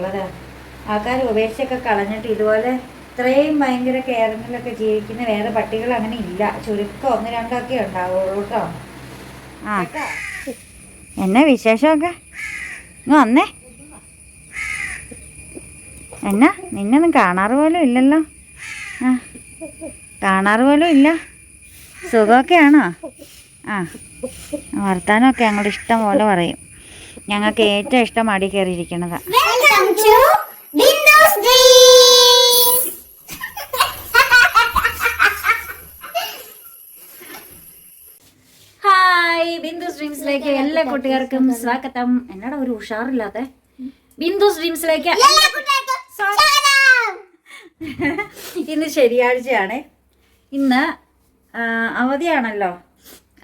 ഉള്ളത് ആൾക്കാർ ഉപേക്ഷയൊക്കെ കളഞ്ഞിട്ട് ഇതുപോലെ ഇത്രയും ഭയങ്കര കെയറിങ്ങിലൊക്കെ ജീവിക്കുന്ന വേറെ പട്ടികൾ അങ്ങനെ ഇല്ല. ചുരുക്കം ഒന്ന് രണ്ടൊക്കെ ഉണ്ടാവുള്ളൂ കേട്ടോ. ആ. എന്നാ വിശേഷമൊക്കെ? ഇങ്ങ് വന്നേ. എന്നാ നിന്നൊന്നും കാണാറ് പോലും ഇല്ലല്ലോ. ആ. കാണാറ് പോലും ഇല്ല. സുഖമൊക്കെയാണോ? ആ. വർത്താനമൊക്കെ ഞങ്ങളുടെ ഇഷ്ടം പോലെ പറയും. ഞങ്ങൾക്ക് ഏറ്റവും ഇഷ്ടം അടി കയറിയിരിക്കുന്നത് Welcome to Windows Dreams. Hi Bindu's ഡ്രീംസിലേക്ക് എല്ലാ കുട്ടികൾക്കും സ്വാഗതം. എന്നടാ ഒരു ഉഷാറില്ലാതെ. ബിന്ദുസ് ഡ്രീംസിലേക്ക്. ഇന്ന് ശനിയാഴ്ചയാണ്. ഇന്ന് അവധിയാണല്ലോ.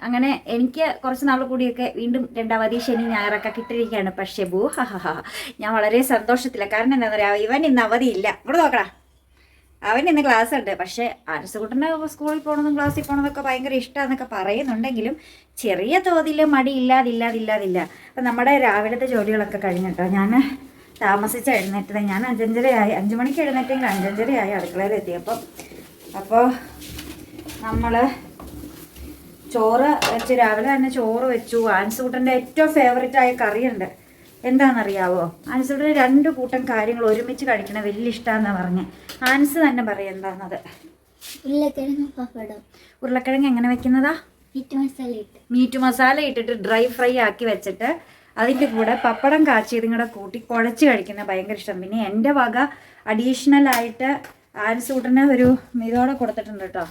അങ്ങനെ എനിക്ക് കുറച്ച് നാൾ കൂടിയൊക്കെ വീണ്ടും രണ്ടാമതി ശനി ഞായറൊക്കെ കിട്ടിയിരിക്കുകയാണ്. പക്ഷേ ബൂ ഹ ഹ ഹ ഞാൻ വളരെ സന്തോഷത്തില്ല കാരണം എന്താണെന്ന് പറയാ ഇവൻ ഇന്ന് അവധിയില്ല. ഇവിടെ നോക്കടാ. അവൻ ഇന്ന് ക്ലാസ് ഉണ്ട്. പക്ഷേ ആരസുകുട്ടന്റെ സ്കൂളിൽ പോകണമെന്നും ക്ലാസ്സിൽ പോകണമെന്നൊക്കെ ഭയങ്കര ഇഷ്ടമാണെന്നൊക്കെ പറയുന്നുണ്ടെങ്കിലും ചെറിയ തോതിൽ മടി ഇല്ലാതില്ലാതില്ലാതില്ല. അപ്പം നമ്മുടെ രാവിലത്തെ ജോലികളൊക്കെ കഴിഞ്ഞിട്ടോ? ഞാൻ താമസിച്ച് എഴുന്നേറ്റത് ഞാൻ അഞ്ചഞ്ചരയായി. അഞ്ച് മണിക്ക് എഴുന്നേറ്റെങ്കിൽ അഞ്ചഞ്ചരയായി അടുക്കളയിൽ എത്തിയപ്പം അപ്പോൾ നമ്മൾ ചോറ് വെച്ച് രാവിലെ തന്നെ ചോറ് വെച്ചു. ആൻസൂട്ടന്റെ ഏറ്റവും ഫേവറേറ്റ് ആയ കറിയുണ്ട്. എന്താണെന്നറിയാവോ? ആൻസൂട്ടന് രണ്ട് കൂട്ടം കാര്യങ്ങൾ ഒരുമിച്ച് കഴിക്കണ വലിയ ഇഷ്ടമാണെന്നാണ് പറഞ്ഞ്. ആൻസ് തന്നെ പറയും എന്താണെന്നത് ഉരുളക്കിഴങ്ങ് പപ്പടം. ഉരുളക്കിഴങ്ങ് എങ്ങനെ വെക്കുന്നതാ? മീറ്റ് മസാല ഇട്ട്. മീറ്റ് മസാല ഇട്ടിട്ട് ഡ്രൈ ഫ്രൈ ആക്കി വെച്ചിട്ട് അതിന്റെ കൂടെ പപ്പടം കാച്ചിയതും കൂടെ കൂട്ടി കുഴച്ച് കഴിക്കുന്ന ഭയങ്കര ഇഷ്ടം. പിന്നെ എന്റെ വക അഡീഷണൽ ആയിട്ട് ആൻസൂട്ടന് ഒരു ഇതോടെ കൊടുത്തിട്ടുണ്ട് കേട്ടോ.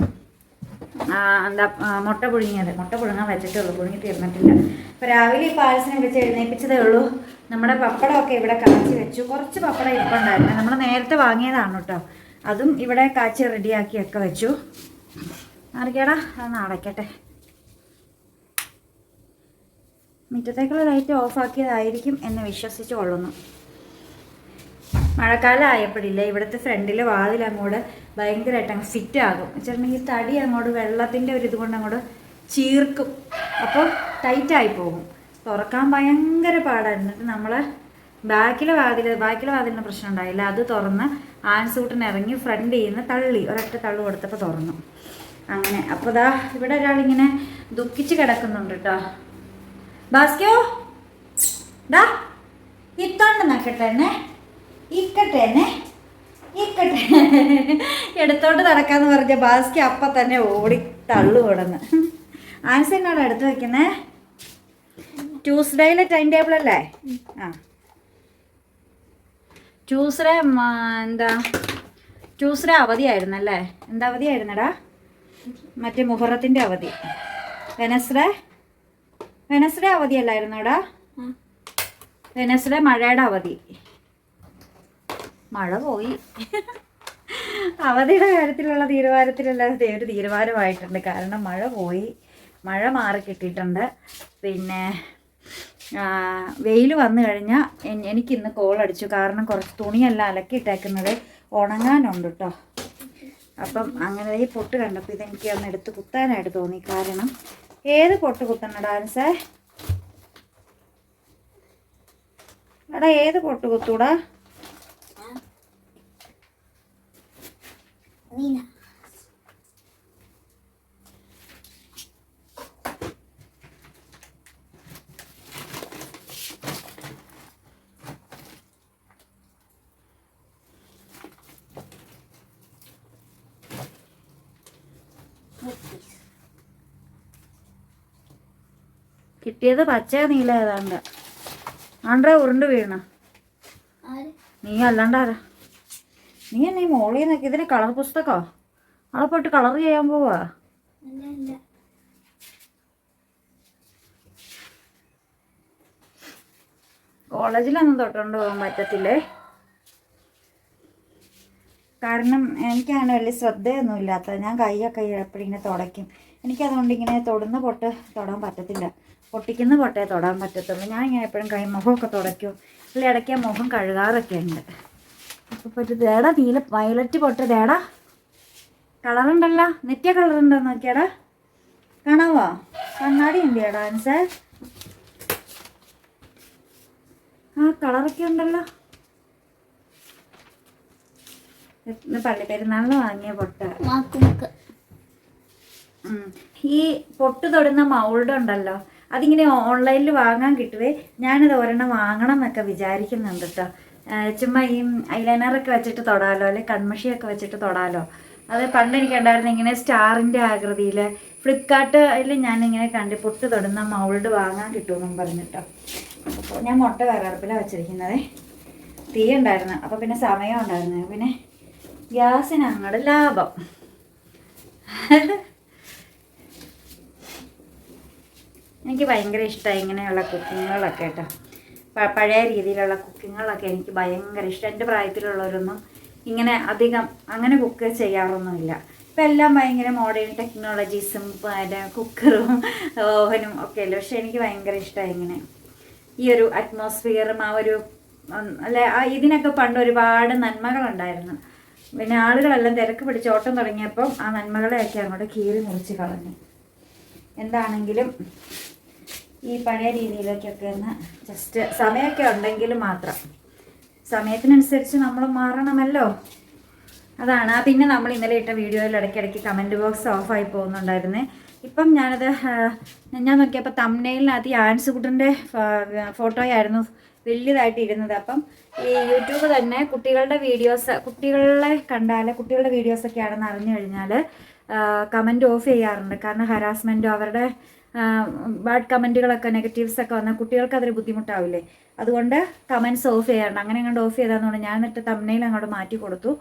എന്താ മുട്ട പുഴുങ്ങിയത്. മുട്ട പുഴുങ്ങാൻ വെച്ചിട്ടേ ഉള്ളൂ പുഴുങ്ങി തീർന്നിട്ടില്ല അപ്പോൾ രാവിലെ ഈ പായസനെ വെച്ച് എഴുന്നേൽപ്പിച്ചതേ ഉള്ളൂ. നമ്മുടെ പപ്പടമൊക്കെ ഇവിടെ കാച്ചി വെച്ചു. കുറച്ച് പപ്പടം ഇരിപ്പുണ്ടായിരുന്നു നമ്മൾ നേരത്തെ വാങ്ങിയതാണ് കേട്ടോ. അതും ഇവിടെ കാച്ചി റെഡിയാക്കിയൊക്കെ വെച്ചു. അറിയാടാ അതൊന്ന് അടയ്ക്കട്ടെ. മുറ്റത്തേക്കുള്ള ലൈറ്റ് ഓഫാക്കിയതായിരിക്കും എന്ന് വിശ്വസിച്ചു കൊള്ളുന്നു. മഴക്കാലം ആയപ്പോഴില്ല ഇവിടുത്തെ ഫ്രണ്ടിലെ വാതിൽ അങ്ങോട്ട് ഭയങ്കരമായിട്ട് അങ്ങ് ഫിറ്റ് ആകും വെച്ചിട്ടുണ്ടെങ്കിൽ തടി അങ്ങോട്ട് വെള്ളത്തിന്റെ ഒരു ഇതുകൊണ്ട് അങ്ങോട്ട് ചീർക്കും. അപ്പോൾ ടൈറ്റായി പോകും. തുറക്കാൻ ഭയങ്കര പാടായിരുന്നു എന്നിട്ട് നമ്മൾ ബാക്കിലെ വാതിൽ ബാക്കിലെ വാതിലിന് പ്രശ്നം ഉണ്ടായില്ല. അത് തുറന്ന് ആൻസൂട്ടിന് ഇറങ്ങി ഫ്രണ്ട് ചെയ്യുന്ന തള്ളി ഒരൊറ്റ തള്ളു കൊടുത്തപ്പോൾ തുറന്നു. അങ്ങനെ. അപ്പോൾ ദാ ഇവിടെ ഒരാളിങ്ങനെ ദുഃഖിച്ച് കിടക്കുന്നുണ്ട് കേട്ടോ ബാസ്കോ ഡാ ഇത്തോണ്ട് നക്കട്ടെ എന്നെ. ഇക്കട്ടെ എന്നെ ഇക്കട്ടെ. എടുത്തോണ്ട് നടക്കാന്ന് പറഞ്ഞ ബാസ്കി അപ്പ തന്നെ ഓടി തള്ളു കൊടുന്ന്. എന്നാണ് എടുത്ത് വെക്കുന്നേ? ട്യൂസ്ഡേയിലെ ടൈം ടേബിൾ അല്ലേ? ആ. ട്യൂസ്ഡേ എന്താ? ട്യൂസ്ഡേ അവധിയായിരുന്നല്ലേ എന്താ അവധിയായിരുന്നടാ മറ്റേ മുഹറത്തിന്റെ അവധി. വെനസ്ഡേ? വെനസ്ഡേ അവധിയല്ലായിരുന്നോടാ വെനസ്ഡേ മഴയുടെ അവധി. മഴ പോയി. അവധിയുടെ കാര്യത്തിലുള്ള തീരുമാനത്തിലുള്ള ഒരു തീരുമാനമായിട്ടുണ്ട്. കാരണം മഴ പോയി. മഴ മാറി കിട്ടിയിട്ടുണ്ട്. പിന്നെ വെയിൽ വന്നു കഴിഞ്ഞാൽ എനിക്കിന്ന് കോൾ അടിച്ചു. കാരണം കുറച്ച് തുണിയെല്ലാം അലക്കിയിട്ടേക്കുന്നത് ഉണങ്ങാനുണ്ട് കേട്ടോ അപ്പം അങ്ങനെ ഈ പൊട്ട് കണ്ടപ്പോൾ ഇതെനിക്ക് ഒന്ന് എടുത്ത് കുത്താനായിട്ട് തോന്നി. കാരണം ഏത് പൊട്ട് കുത്തണം ഡാൻസേ എടാ ഏത് പൊട്ട് കുത്തൂടാ? കിട്ടിയത് പച്ച നീല ഏതാണ്ട്? ആണ്ട ഉരുണ്ട് വീണ. നീ അല്ലാണ്ടാരാ? നീ എന്നെ മോളിൽ നിന്നൊക്കെ ഇതിന് കളർ പുസ്തകോ? അവിടെ പോയിട്ട് കളർ ചെയ്യാൻ പോവാ? കോളേജിലൊന്നും തൊട്ടുകൊണ്ട് പോകാൻ പറ്റത്തില്ലേ? കാരണം എനിക്കങ്ങനെ വലിയ ശ്രദ്ധയൊന്നും ഇല്ലാത്ത ഞാൻ കൈയൊക്കെ എപ്പോഴും ഇങ്ങനെ തുടയ്ക്കും. എനിക്കതുകൊണ്ട് ഇങ്ങനെ തൊടുന്ന പൊട്ട് തൊടാൻ പറ്റത്തില്ല. പൊട്ടിക്കുന്ന പൊട്ടേ തൊടാൻ പറ്റത്തുള്ളൂ. ഞാൻ ഇങ്ങനെ എപ്പോഴും കൈ മുഖമൊക്കെ തുടയ്ക്കും. അല്ലെങ്കിൽ ഇടയ്ക്ക് മുഖം കഴുകാറൊക്കെ ഉണ്ട്. അപ്പോൾ പറ്റും ദേടാ നീല വയലറ്റ് പൊട്ട് ദേടാ കളറുണ്ടല്ലോ നെറ്റിയ കളറുണ്ടോ നോക്കിയാടാ. കാണാവോ? കണ്ണാടി ഉണ്ട് ഡാൻസ് ആ കളറൊക്കെ ഉണ്ടല്ലോ. ഇന്ന് പള്ളി പെരുന്നാളിന് വാങ്ങിയ പൊട്ട. ഈ പൊട്ട് തൊടുന്ന മൗൾഡ് ഉണ്ടല്ലോ അതിങ്ങനെ ഓൺലൈനിൽ വാങ്ങാൻ കിട്ടുവേ. ഞാനത് ഒരെണ്ണം വാങ്ങണം എന്നൊക്കെ വിചാരിക്കുന്നുണ്ട് കേട്ടോ. ചുമ്മാ ഈ ഐലൈനറൊക്കെ വെച്ചിട്ട് തൊടാലോ അല്ലെ കൺമഷിയൊക്കെ വെച്ചിട്ട് തൊടാലോ. അത് പണ്ട് എനിക്ക് ഉണ്ടായിരുന്ന ഇങ്ങനെ സ്റ്റാറിന്റെ ആകൃതിയിൽ ഫ്ലിപ്കാർട്ടിൽ ഞാനിങ്ങനെ കണ്ട് പൊട്ട് തൊടുന്ന മൗൾഡ് വാങ്ങാൻ കിട്ടുമെന്നും പറഞ്ഞിട്ടോ അപ്പോൾ ഞാൻ മുട്ട വിറകടുപ്പിലാണ് വെച്ചിരിക്കുന്നത്. തീ ഉണ്ടായിരുന്നു. അപ്പോൾ പിന്നെ സമയം ഉണ്ടായിരുന്നു. പിന്നെ ഗ്യാസിന് അങ്ങോട്ട് ലാഭം. എനിക്ക് ഭയങ്കര ഇഷ്ടമായി ഇങ്ങനെയുള്ള കുക്കിങ്ങുകളൊക്കെ കേട്ടോ. പഴയ രീതിയിലുള്ള കുക്കിങ്ങുകളൊക്കെ എനിക്ക് ഭയങ്കര ഇഷ്ടം. എന്റെ പ്രായത്തിലുള്ളവരൊന്നും ഇങ്ങനെ അധികം അങ്ങനെ കുക്ക് ചെയ്യാറൊന്നുമില്ല. ഇപ്പം എല്ലാം ഭയങ്കര മോഡേൺ ടെക്നോളജീസും പിന്നെ കുക്കറും ഓവനും ഒക്കെ അല്ലേ? പക്ഷെ എനിക്ക് ഭയങ്കര ഇഷ്ടമായി ഇങ്ങനെ. ഈ ഒരു അറ്റ്മോസ്ഫിയറും ആ ഒരു അല്ലെ ഇതിനൊക്കെ പണ്ട് ഒരുപാട് നന്മകളുണ്ടായിരുന്നു. പിന്നെ ആളുകളെല്ലാം തിരക്ക് പിടിച്ച് ഓട്ടം തുടങ്ങിയപ്പം ആ നന്മകളെയൊക്കെ അങ്ങോട്ട് കീറി മുറിച്ച് കളഞ്ഞു. എന്താണെങ്കിലും ഈ പഴയ രീതിയിലേക്കൊക്കെ ഒന്ന് ജസ്റ്റ് സമയമൊക്കെ ഉണ്ടെങ്കിൽ മാത്രം. സമയത്തിനനുസരിച്ച് നമ്മൾ മാറണമല്ലോ. അതാണ്. പിന്നെ നമ്മൾ ഇന്നലെ ഇട്ട വീഡിയോയിൽ ഇടയ്ക്കിടയ്ക്ക് കമന്റ് ബോക്സ് ഓഫായി പോകുന്നുണ്ടായിരുന്നേ. ഇപ്പം ഞാനത് ഞാൻ നോക്കിയപ്പോൾ തമ്മനയിലിനകത്ത് ഈ ആൻസുകുട്ടന്റെ ഫോട്ടോയായിരുന്നു വലിയതായിട്ട് ഇരുന്നത് അപ്പം ഈ യൂട്യൂബ് തന്നെ കുട്ടികളുടെ വീഡിയോസ് കുട്ടികളെ കണ്ടാൽ കുട്ടികളുടെ വീഡിയോസൊക്കെ ആണെന്ന് അറിഞ്ഞു കഴിഞ്ഞാൽ കമന്റ് ഓഫ് ചെയ്യാറുണ്ട്. കാരണം ഹരാസ്മെന്റോ അവരുടെ ബാഡ് കമന്റുകളൊക്കെ നെഗറ്റീവ്സ് ഒക്കെ വന്നാൽ കുട്ടികൾക്ക് അതൊരു ബുദ്ധിമുട്ടാവില്ലേ? അതുകൊണ്ട് കമന്റ്സ് ഓഫ് ചെയ്യാറുണ്ട്. അങ്ങനെ അങ്ങോട്ട് ഓഫ് ചെയ്താന്നുകൊണ്ട് ഞാൻ എന്നിട്ട് തമ്മനയിൽ അങ്ങോട്ട് മാറ്റി കൊടുത്തു.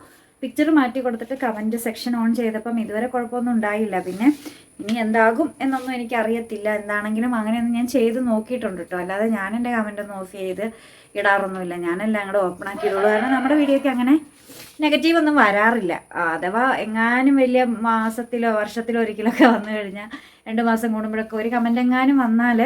പിക്ചർ മാറ്റി കൊടുത്തിട്ട് കമന്റ് സെക്ഷൻ ഓൺ ചെയ്തപ്പം ഇതുവരെ കുഴപ്പമൊന്നും ഉണ്ടായില്ല. പിന്നെ ഇനി എന്താകും എന്നൊന്നും എനിക്ക് അറിയത്തില്ല എന്താണെങ്കിലും അങ്ങനെയൊന്നും ഞാൻ ചെയ്ത് നോക്കിയിട്ടുണ്ട് കേട്ടോ അല്ലാതെ ഞാൻ എന്റെ കമന്റ് ഒന്നും ഓഫ് ചെയ്ത് ഇടാറൊന്നുമില്ല. ഞാനെല്ലാം അങ്ങോട്ട് ഓപ്പൺ ആക്കിയിടുള്ളൂ കാരണം നമ്മുടെ വീഡിയോയ്ക്ക് അങ്ങനെ നെഗറ്റീവ് ഒന്നും വരാറില്ല. അഥവാ എങ്ങാനും വലിയ മാസത്തിലോ വർഷത്തിലോ ഒരിക്കലൊക്കെ വന്നു കഴിഞ്ഞാൽ രണ്ട് മാസം കൂടുമ്പോഴൊക്കെ ഒരു കമന്റ് എങ്ങാനും വന്നാൽ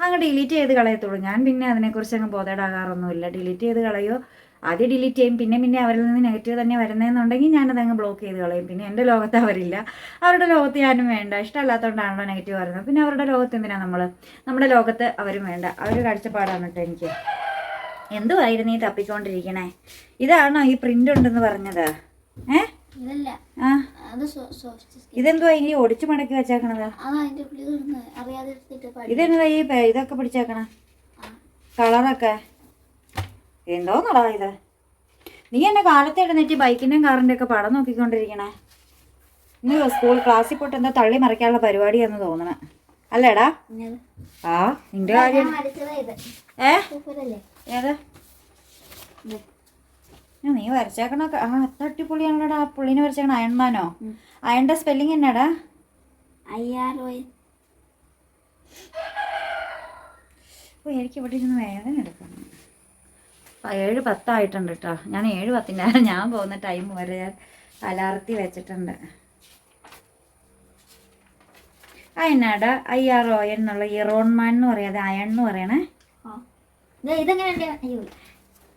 അങ്ങ് ഡിലീറ്റ് ചെയ്ത് കളയത്തുള്ളൂ. ഞാൻ പിന്നെ അതിനെക്കുറിച്ച് അങ്ങ് ബോധേടാകാറൊന്നുമില്ല. ഡിലീറ്റ് ചെയ്ത് കളയോ? ആദ്യം ഡിലീറ്റ് ചെയ്യും. പിന്നെ പിന്നെ അവരിൽ നിന്ന് നെഗറ്റീവ് തന്നെ വരുന്നതെന്നുണ്ടെങ്കിൽ ഞാനത് അങ്ങ് ബ്ലോക്ക് ചെയ്ത് കളയും. പിന്നെ എന്റെ ലോകത്ത് അവരില്ല. അവരുടെ ലോകത്ത് ഞാനും വേണ്ട. ഇഷ്ടമല്ലാത്തതുകൊണ്ടാണല്ലോ നെഗറ്റീവ് വരുന്നത് പിന്നെ അവരുടെ ലോകത്ത് എന്തിനാണ് നമ്മൾ നമ്മുടെ ലോകത്ത് അവരും വേണ്ട. അവർ കാഴ്ചപ്പാടാണ് കേട്ടോ എനിക്ക്. എന്തുമായിരുന്നു ഈ തപ്പിക്കൊണ്ടിരിക്കണേ? ഇതാണോ ഈ പ്രിന്റ് ഉണ്ടെന്ന് പറഞ്ഞത്? ഏ? ഇതെന്തുവാ ഇനി ഒടിച്ചു മടക്കി വെച്ചേക്കണത്? ഇതെന്താ ഇതെന്നതാ ഈ ഇതൊക്കെ പിടിച്ചേക്കണ? കളറൊക്കെ? എന്തോ എന്തോന്നടാ ഇത്? നീ എന്നെ കാലത്തെ എഴുന്നേറ്റ് ബൈക്കിന്റെയും കാറിന്റെ ഒക്കെ പടം നോക്കിക്കൊണ്ടിരിക്കണേ. ഇന്ന് സ്കൂൾ ക്ലാസ്സിൽ പോയിട്ട് എന്താ തള്ളി മറിക്കാനുള്ള പരിപാടിയാന്ന് തോന്നണേ. അല്ലേടാ? ആ നിന്റെ കാര്യം ഏ? ഏത്? നീ വരച്ചേക്കണ ആ ആ അടിപൊളിയാണല്ലോടാ. ആ പുള്ളിനെ വരച്ചേക്കണ അയൺമാനോ ഉം. അയണിന്റെ സ്പെല്ലിംഗ് എന്നാടാ? ഓ എനിക്ക് ഇവിടെ ഇരുന്ന് വേദന എടുക്കണം ഏഴ് പത്തായിട്ടുണ്ട് കേട്ടോ ഞാൻ ഏഴ് പത്തിന്റെ ഞാൻ പോകുന്ന ടൈം വരെ ഞാൻ അലാർത്തി വെച്ചിട്ടുണ്ട്. ആ എന്നാടാ? ഐ ആർ ഒ എൻ എന്നുള്ള ഇറോൺമാൻ എന്ന് പറയാതെ അയൺ എന്ന് പറയണേ. ഇതെങ്ങനെയുണ്ട്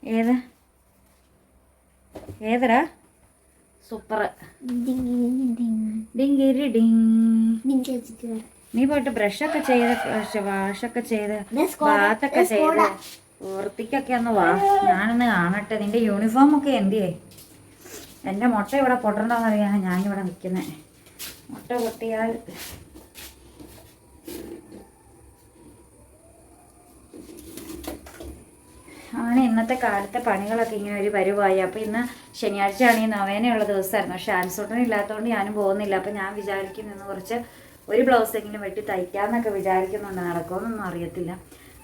ഏത്? ഏതടാ? സൂപ്പർ ഡിങ്കിരി ഡിങ്. നീ പോയിട്ട് ബ്രഷ് ഒക്കെ ചെയ്ത് വാഷൊക്കെ ചെയ്ത് ബാത്തൊക്കെ ചെയ്ത്. വൃത്തിക്കൊക്കെ ഒന്ന് വാ. ഞാനൊന്ന് കാണട്ടെ. നിന്റെ യൂണിഫോം ഒക്കെ എന്തിയേ? എന്റെ മുട്ട ഇവിടെ പൊട്ടണ്ടെന്നറിയാണ് ഞാനിവിടെ നിൽക്കുന്നത് മുട്ട പൊട്ടിയാൽ അങ്ങനെ ഇന്നത്തെ കാലത്തെ പണികളൊക്കെ ഇങ്ങനെ ഒരു പരുവായി. അപ്പോൾ ഇന്ന് ശനിയാഴ്ചയാണ് ഈ നവേനയുള്ള ദിവസമായിരുന്നു. പക്ഷെ ആൻസൂട്ടൻ ഇല്ലാത്തതുകൊണ്ട് ഞാനും പോകുന്നില്ല. അപ്പോൾ ഞാൻ വിചാരിക്കുന്നു ഇന്ന് കുറച്ച് ഒരു ബ്ലൗസെങ്കിലും വെട്ടി തയ്ക്കാമെന്നൊക്കെ വിചാരിക്കുന്നുണ്ട്. നടക്കുമെന്നൊന്നും അറിയത്തില്ല.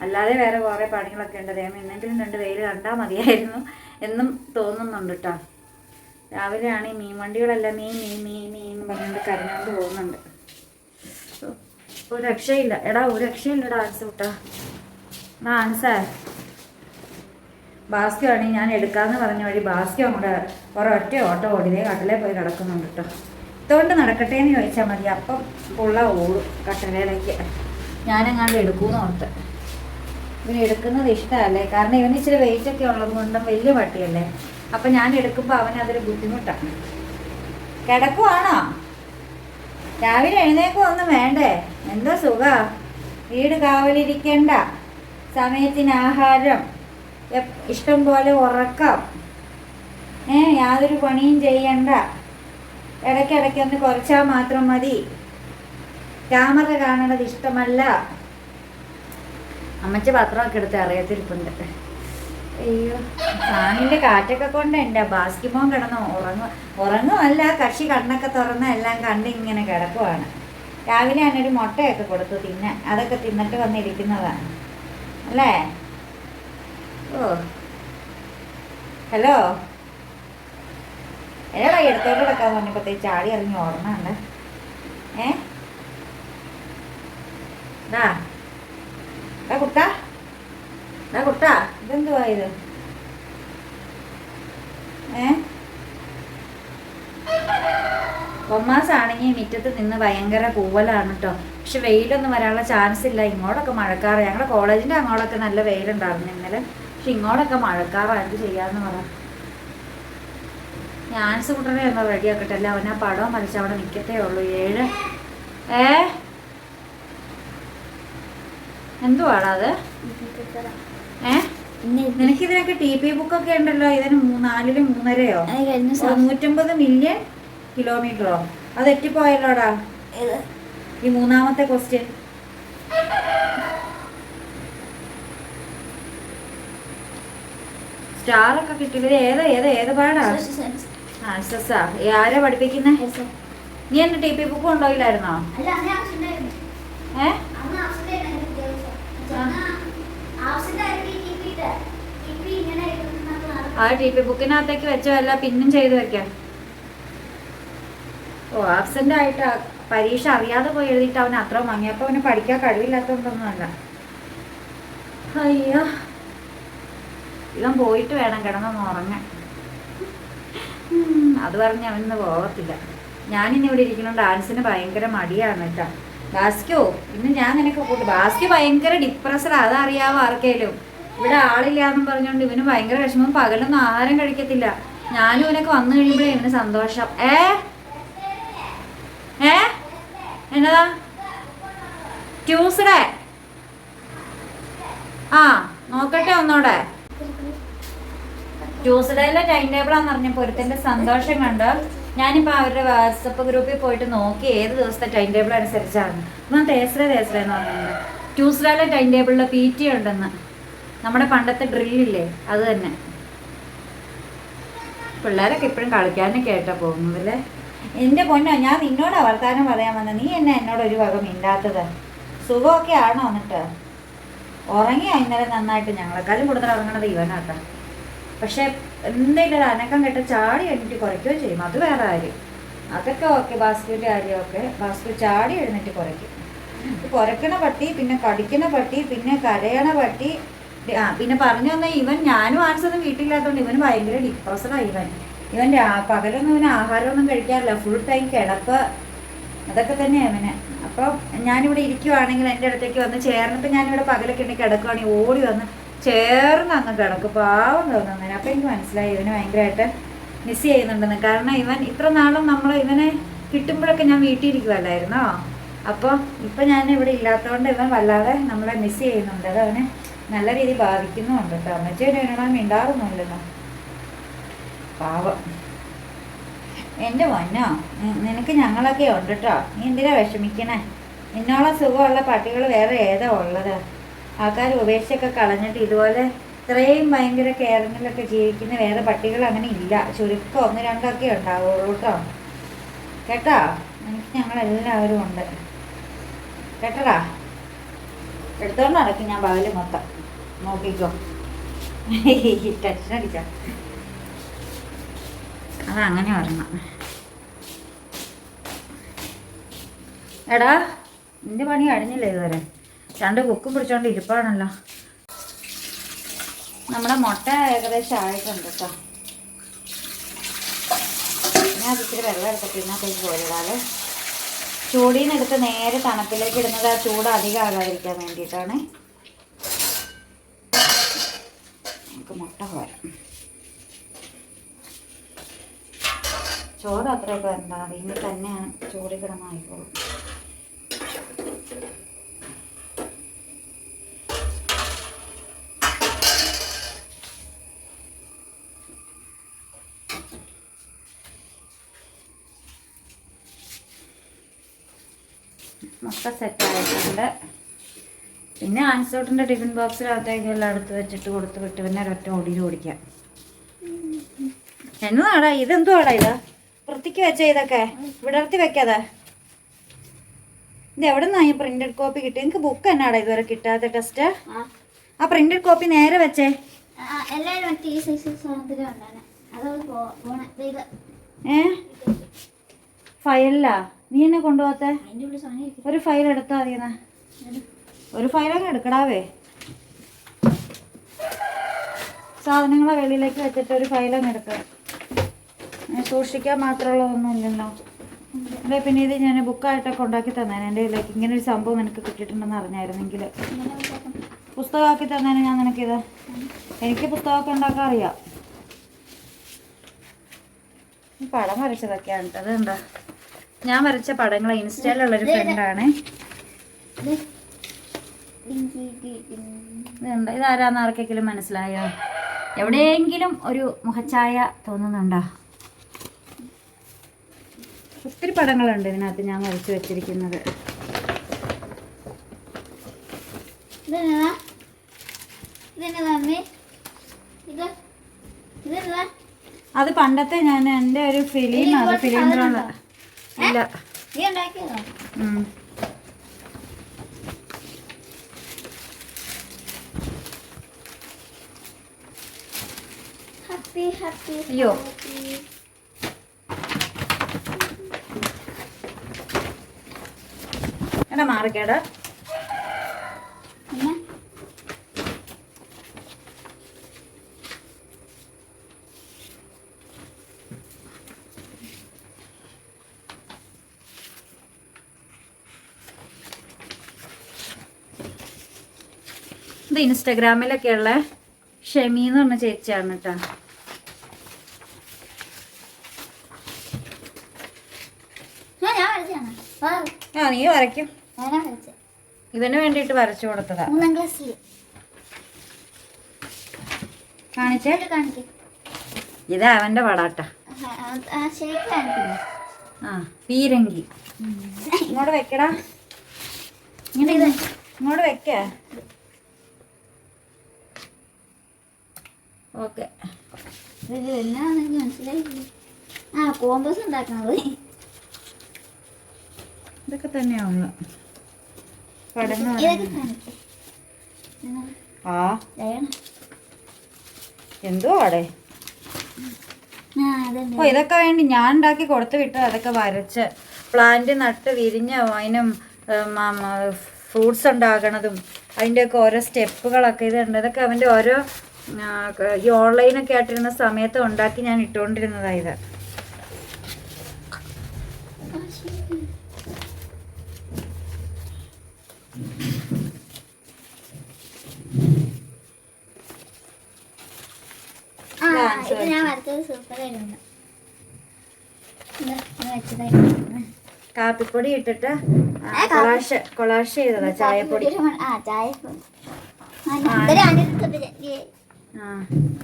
അല്ലാതെ വേറെ കുറേ പണികളൊക്കെ ഉണ്ട്. ദൈവം എന്നെങ്കിലും രണ്ട് വെയിൽ കണ്ടാൽ മതിയായിരുന്നു എന്നും തോന്നുന്നുണ്ട് കേട്ടോ രാവിലെയാണ് ഈ മീൻ വണ്ടികളെല്ലാം മീൻ മീൻ മീൻ മീൻ എന്ന് പറഞ്ഞുകൊണ്ട് കരഞ്ഞുകൊണ്ട് പോകുന്നുണ്ട്. ഒരു രക്ഷയില്ല. എടാ ഒരു രക്ഷയില്ല ഡാൻസ് കൂട്ടാ എടാ ബാസ്ക്യം ഞാൻ എടുക്കാമെന്ന് പറഞ്ഞ വഴി ബാസ്ക്യം കൂടെ ഒരൊറ്റ ഓട്ടോ ഓടിയതേ കടലേ പോയി കിടക്കുന്നുണ്ട് കേട്ടോ ഇതുകൊണ്ട് നടക്കട്ടെ എന്ന് ചോദിച്ചാൽ മതി. അപ്പം പുള്ള ഓടും കട്ടലയിലേക്ക് ഞാനെങ്ങാണ്ട് എടുക്കൂന്ന് ഓർത്ത്. ഇവന് എടുക്കുന്നത് ഇഷ്ടമല്ലേ? കാരണം ഇവന് ഇച്ചിരി വെയിറ്റ് ഒക്കെ ഉള്ളത് കൊണ്ടും വലിയ പട്ടിയല്ലേ. അപ്പം ഞാൻ എടുക്കുമ്പോൾ അവന് അതൊരു ബുദ്ധിമുട്ടാണ് കിടക്കുവാണോ? രാവിലെ എഴുന്നേക്കൊന്നും വേണ്ടേ? എന്തോ സുഖ? വീട് കാവലിരിക്കണ്ട. സമയത്തിന് ആഹാരം. ഇഷ്ടം പോലെ ഉറക്കാം. ഏ യാതൊരു പണിയും ചെയ്യണ്ട. ഇടയ്ക്കിടയ്ക്ക് ഒന്ന് കുറച്ചാൽ മാത്രം മതി. ക്യാമറ കാണേണ്ടത് ഇഷ്ടമല്ല. അമ്മച്ച പത്രമൊക്കെ എടുത്ത് അറിയത്തിരിപ്പുണ്ട്. അയ്യോ ഫാനിന്റെ കാറ്റൊക്കെ കൊണ്ട് എന്റെ ബാസ്കിമോൻ കിടന്ന് ഉറങ്ങും. ഉറങ്ങുമല്ല കക്ഷി കണ്ണൊക്കെ തുറന്ന് എല്ലാം കണ്ട് ഇങ്ങനെ കിടക്കുവാണ്. രാവിലെ ഞാനൊരു മുട്ടയൊക്കെ കൊടുത്തു തിന്നാൻ. അതൊക്കെ തിന്നിട്ട് വന്നിരിക്കുന്നതാണ്. അല്ലേ? ഹലോ. എന്നെ എടുത്തോട്ട് കിടക്കാൻ പറഞ്ഞപ്പോഴത്തേക്ക് ചാടി ഇറങ്ങി ഓർമ്മയുണ്ട് ഏ? കുട്ടാ. കുട്ടാ. ഇതെന്തുവാ ഇത്? ഏ? കൊമ്മാസ് ആണെങ്കിൽ മുറ്റത്ത് നിന്ന് ഭയങ്കര കൂവലാണ് കേട്ടോ പക്ഷെ വെയിലൊന്നും വരാനുള്ള ചാൻസ് ഇല്ല. ഇങ്ങോട്ടൊക്കെ മഴക്കാറ്. ഞങ്ങളുടെ കോളേജിന്റെ അങ്ങോട്ടൊക്കെ നല്ല വെയിലുണ്ടായിരുന്നു ഇന്നലെ. പക്ഷെ ഇങ്ങോട്ടൊക്കെ മഴക്കാറാണ് എന്ത് ചെയ്യാന്ന് പറ. ഞാൻ സ്കൂട്ടറെ ഒന്ന് റെഡിയാക്കട്ടെ അല്ല അവനാ പടവും പടം വരച്ച് അവിടെ നിൽക്കത്തേ ഉള്ളൂ. ഏഴ്. ഏ? എന്തുവാടാ അത്? ഏ? നിനക്ക് ഇതിനൊക്കെ ടി പി ബുക്കൊക്കെ ഉണ്ടല്ലോ? ഇതിന് നാലിൽ മൂന്നരയോ? നൂറ്റമ്പത് മില്യൺ കിലോമീറ്ററോ? അത് എത്തിപ്പോയല്ലോടാ? ഈ മൂന്നാമത്തെ ക്വസ്റ്റ്യൻ സ്റ്റാർ ഒക്കെ കിട്ടിയത് ഏതാ ഏതാ ഏത് പാടാ? ആരാ പഠിപ്പിക്കുന്നേ. നീ എന്റെ ടി പി ബുക്ക് കൊണ്ടുപോയില്ലായിരുന്നോ? ഏ? ആ. ടി പി ബുക്കിനകത്തേക്ക് വെച്ചോ അല്ല പിന്നും ചെയ്ത് വെക്കാം. ഓ ആബ്സെന്റ് ആയിട്ട് പരീക്ഷ അറിയാതെ പോയി എഴുതിയിട്ട് അവന് അത്ര മങ്ങിയപ്പോൾ അവന് പഠിക്കാൻ കഴിവില്ലാത്തതുകൊണ്ടൊന്നുമല്ല അയ്യോ. ഇവൻ പോയിട്ട് വേണം കിടന്നൊന്ന് ഉറങ്ങാൻ. അത് പറഞ്ഞ് അവനിന്ന് പോകത്തില്ല ഞാനിന്ന് ഇവിടെ ഇരിക്കുന്ന ഡാൻസിന് ഭയങ്കര മടിയാണ് കേട്ടോ. ബാസ്കോ ഇന്ന് ഞാൻ നിനക്ക് കൂട്ടി ബാസ്കി ഭയങ്കര ഡിപ്രസ്ഡ് അതറിയാവോ ആർക്കേലും? ഇവിടെ ആളില്ലാന്നും പറഞ്ഞുകൊണ്ട് ഇവന് ഭയങ്കര വിഷമം. പകലൊന്നും ആഹാരം കഴിക്കത്തില്ല. ഞാനും ഇവനൊക്കെ വന്നു കഴിയുമ്പോഴേ ഇവന് സന്തോഷം. ഏ? ഏ? എന്നതാ? ട്യൂസ്ഡേ? ആ നോക്കട്ടെ ഒന്നോടെ. ട്യൂസ്ഡേയിലെ ടൈം ടേബിളാന്ന് പറഞ്ഞപ്പോൾ ഒരുത്തന്റെ സന്തോഷം കണ്ട് ഞാനിപ്പോൾ അവരുടെ വാട്സപ്പ് ഗ്രൂപ്പിൽ പോയിട്ട് നോക്കി ഏത് ദിവസത്തെ ടൈം ടേബിൾ അനുസരിച്ചാണ് ഞാൻ തേസ്ഡേ തേസ്ഡേ എന്ന് പറഞ്ഞത് ട്യൂസ്ഡേയിലെ ടൈം ടേബിളിൽ പി ടി ഉണ്ടെന്ന്. നമ്മുടെ പണ്ടത്തെ ഡ്രില്ലില്ലേ അത് തന്നെ. പിള്ളേരൊക്കെ ഇപ്പോഴും കളിക്കാനൊക്കെ ആയിട്ടാ പോകുന്നതല്ലേ എന്റെ പൊന്നോ ഞാൻ നിന്നോടാ വർത്താനം പറയാൻ വന്നത് നീ എന്നെ എന്നോട് ഒരു വക മിണ്ടാത്തത്. സുഖമൊക്കെ ആണോ എന്നിട്ട്? ഉറങ്ങിയാ ഇന്നലെ നന്നായിട്ട് ഞങ്ങളെക്കാളും കൂടുതൽ ഉറങ്ങണത് ഇവനാട്ടോ. പക്ഷെ എന്തെങ്കിലും ഒരു അനക്കം കെട്ട ചാടി എഴുന്നിട്ട് കുറയ്ക്കുകയോ ചെയ്യും. അത് വേറെ കാര്യം. അതൊക്കെ ഓക്കെ ബാസ്കറ്റിന്റെ കാര്യമൊക്കെ. ബാസ്കറ്റ് ചാടി എഴുന്നിട്ട് കുറയ്ക്കും. കുറയ്ക്കണ പട്ടി പിന്നെ കടിക്കണ പട്ടി പിന്നെ കരയണ പട്ടി. ആ പിന്നെ പറഞ്ഞു വന്ന ഇവൻ ഞാനും ആൻസൊന്നും വീട്ടിലില്ലാത്തതുകൊണ്ട് ഇവന് ഭയങ്കര ഡിപ്രസഡായി ഇവൻ. ഇവൻ പകലൊന്നും ഇവന് ആഹാരമൊന്നും കഴിക്കാറില്ല. ഫുൾ ടൈം കിടപ്പ്. അതൊക്കെ തന്നെയാണ് ഇവന് അപ്പോൾ ഞാനിവിടെ ഇരിക്കുവാണെങ്കിൽ എന്റെ അടുത്തേക്ക് വന്ന് ചേർന്നിട്ട് ഞാനിവിടെ പകലൊക്കെ ഉണ്ടെങ്കിൽ കിടക്കുവാണെങ്കിൽ ഓടി വന്ന് ചേർന്ന് അങ്ങ് കിടക്കും. പാവം തോന്നും അങ്ങനെ. അപ്പം എനിക്ക് മനസ്സിലായി ഇവന് ഭയങ്കരമായിട്ട് മിസ് ചെയ്യുന്നുണ്ടെന്ന്. കാരണം ഇവൻ ഇത്ര നാളും നമ്മൾ ഇവനെ കിട്ടുമ്പോഴൊക്കെ ഞാൻ വീട്ടിൽ ഇരിക്കുമല്ലായിരുന്നോ അപ്പോൾ ഇപ്പം ഞാൻ ഇവിടെ ഇല്ലാത്തതുകൊണ്ട് ഇവൻ വല്ലാതെ നമ്മളെ മിസ് ചെയ്യുന്നുണ്ട്. അത് അവനെ നല്ല രീതിയിൽ ബാധിക്കുന്നുമുണ്ട് കേട്ടോ. അമ്മച്ചേനെ എന്നോട് മിണ്ടാറൊന്നുമില്ലല്ലോ. പാവം. എന്റെ മൊന്നോ നിനക്ക് ഞങ്ങളൊക്കെ ഉണ്ട് കേട്ടോ. നീ എന്തിനാ വിഷമിക്കണേ? നിന്നോളം സുഖമുള്ള പട്ടികൾ വേറെ ഏതാ ഉള്ളത്? ആൾക്കാർ ഉപേക്ഷയൊക്കെ കളഞ്ഞിട്ട് ഇതുപോലെ ഇത്രയും ഭയങ്കര കെയറിങ്ങിലൊക്കെ ജീവിക്കുന്ന വേറെ പട്ടികൾ അങ്ങനെ ഇല്ല. ചുരുക്കം ഒന്ന് രണ്ടൊക്കെ ഉണ്ടാവുള്ളൂ കേട്ടോ. കേട്ടോ? എനിക്ക് ഞങ്ങളെല്ലാവരും ഉണ്ട്. കേട്ടടാ? എടുത്തോണ്ട് നടക്കും ഞാൻ പകൽ മൊത്തം. നോക്കിക്കോ. ടെൻഷൻ അടിച്ച. അതങ്ങനെ വരണം. എടാ നിന്റെ പണി കഴിഞ്ഞില്ല ഇതുവരെ? രണ്ട് കൊക്കും പിടിച്ചോണ്ട് ഇരിപ്പാണല്ലോ. നമ്മുടെ മുട്ട ഏകദേശം ആയിട്ടുണ്ട് കേട്ടോ ഞാൻ ഇച്ചിരി വെള്ളം എടുത്തിട്ട് ഇതിനകത്തേക്ക് പോരിടാതെ ചൂടിൽ നിന്ന് എടുത്ത് നേരെ തണുപ്പിലേക്ക് ഇടുന്നത് ആ ചൂട് അധികം ആകാതിരിക്കാൻ വേണ്ടിയിട്ടാണ്. നമുക്ക് മുട്ട പോരാം ചോറ് അത്രയൊക്കെ എന്താ? ഇനി തന്നെയാണ് ചൂടിൽ കിടന്നായിക്കോളും. മൊത്തം സെറ്റായിട്ടുണ്ട് പിന്നെ ആൻസോട്ടിന്റെ ടിഫിൻ ബോക്സിനകത്തേക്ക് എല്ലാം എടുത്ത് വെച്ചിട്ട് കൊടുത്ത് വിട്ട് പിന്നെ ഒരൊറ്റ ഓടിയിൽ ഓടിക്കാം. എന്നതാടാ? ഇതെന്തുവാടാ ഇത്? വൃത്തിക്ക് വെച്ച ഇതൊക്കെ. വിടർത്തി വെക്കാതെ. ഇത് എവിടെ നിന്നാ ഈ പ്രിന്റഡ് കോപ്പി കിട്ടി എനിക്ക് ബുക്ക് എന്നാടാ ഇതുവരെ കിട്ടാത്ത ടെസ്റ്റ് ആ. പ്രിന്റഡ് കോപ്പി നേരെ വെച്ചേ. ഏ? ഫയലിലാ? നീ എന്നെ കൊണ്ടുപോകത്തെ. ഒരു ഫയൽ എടുത്താൽ മതിയെന്നാ. ഒരു ഫയലങ്ങ് എടുക്കടാവേ. സാധനങ്ങളെ വെളിയിലേക്ക് വെച്ചിട്ട് ഒരു ഫയലങ്ങ് എടുക്കുക സൂക്ഷിക്കാൻ മാത്രമുള്ളതൊന്നും ഇല്ലല്ലോ. അല്ലെ പിന്നെ ഇത് ഞാൻ ബുക്കായിട്ടൊക്കെ ഉണ്ടാക്കി തന്നേനെ. എന്റെ കയ്യിലേക്ക് ഇങ്ങനെ ഒരു സംഭവം നിനക്ക് കിട്ടിയിട്ടുണ്ടെന്ന് അറിഞ്ഞായിരുന്നെങ്കിൽ. പുസ്തകമാക്കി തന്നേനെ ഞാൻ നിനക്കിത്. എനിക്ക് പുസ്തകമൊക്കെ ഉണ്ടാക്കാൻ അറിയാം. പടം വരച്ചതൊക്കെയാണ് കേട്ടോ. അതെന്താ? ഞാൻ വരച്ച പടങ്ങൾ ഇൻസ്റ്റയിലുള്ള ഒരു ഫ്രണ്ടാണ്. ഇതുണ്ട് ഇതാരാന്ന് ആർക്കെങ്കിലും മനസ്സിലായോ? എവിടെയെങ്കിലും ഒരു മുഖച്ചായ തോന്നുന്നുണ്ടോ? ഒത്തിരി പടങ്ങളുണ്ട് ഇതിനകത്ത് ഞാൻ വരച്ചു വെച്ചിരിക്കുന്നത്. അത് പണ്ടത്തെ ഞാൻ എന്റെ ഒരു ഫിലിം അത് ഫിലിം ഇല്ല. അയ്യോ. എടാ മാറിക്കേടാ അമ്മ ഇത് ഇൻസ്റ്റഗ്രാമിലൊക്കെ ഉള്ള ഷെമി എന്ന് പറഞ്ഞ ചേച്ചിയാണ് കേട്ടോ. ആ നീ വരയ്ക്കും. ഇതിന് വേണ്ടിട്ട് വേണ്ടിയിട്ട് വരച്ചു കൊടുത്തതാ. മൂന്നാം ക്ലാസ്സിൽ കാണിച്ചേ? ഇത് അവന്റെ പടാട്ടാ ആ പീരങ്കി. ഇങ്ങോട്ട് വെക്കടാ. ഇങ്ങോട്ട് വെക്ക. ഓക്കെ. ഇത് എനിക്ക് മനസ്സിലായില്ല? ആ കോമ്പസ് ഉണ്ടാക്കണത് ഇതൊക്കെ തന്നെയാണ് പടങ്ങൾ ആ. എന്തോ അവിടെ? ഓ ഇതൊക്കെ വേണ്ടി ഞാൻ ഉണ്ടാക്കി കൊടുത്തു വിട്ട് അതൊക്കെ വരച്ച്. പ്ലാന്റ് നട്ട് വിരിഞ്ഞ അതിനും ഫ്രൂട്ട്സ് ഉണ്ടാകണതും അതിന്റെയൊക്കെ ഓരോ സ്റ്റെപ്പുകളൊക്കെ ഇതുണ്ട്. ഇതൊക്കെ അവന്റെ ഓരോ ഈ ഓൺലൈനൊക്കെ ആയിട്ടിരുന്ന സമയത്ത് ഉണ്ടാക്കി ഞാൻ ഇട്ടുകൊണ്ടിരുന്നതായത് കാപ്പിപ്പൊടി ഇട്ടിട്ട് കൊളാഷ കൊളാഷ് ചെയ്തതാ ചായപ്പൊടി. ആ ചായപ്പൊടി.